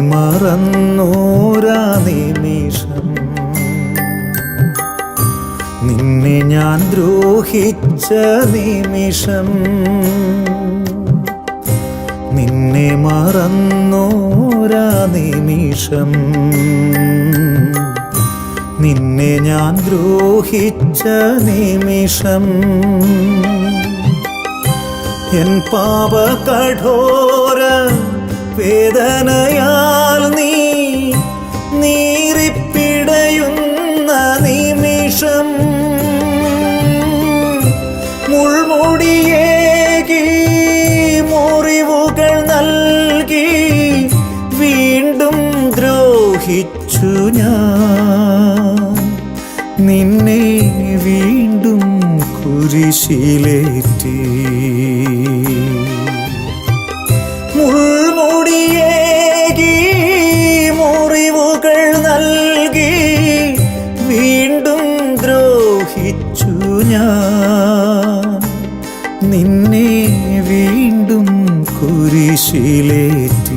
മറന്നോരാ നിമിഷം. നിന്നെ ഞാൻ ദ്രോഹിച്ച നിമിഷം. നിന്നെ മറന്നോരാ നിമിഷം. നിന്നെ ഞാൻ ദ്രോഹിച്ച നിമിഷം. എൻ പാപ കഠോര വേദനയാൽ നീ നീറിപ്പിടയുന്ന നിമിഷം മുൾമുടിയേകി മുറിവുകൾ നൽകി വീണ്ടും ദ്രോഹിച്ചു ഞാൻ. നിന്നെ വീണ്ടും കുരിശിലേറ്റി. ദ്രോഹിച്ചു ഞാൻ. നിന്നെ വീണ്ടും കുരിശിലേറ്റി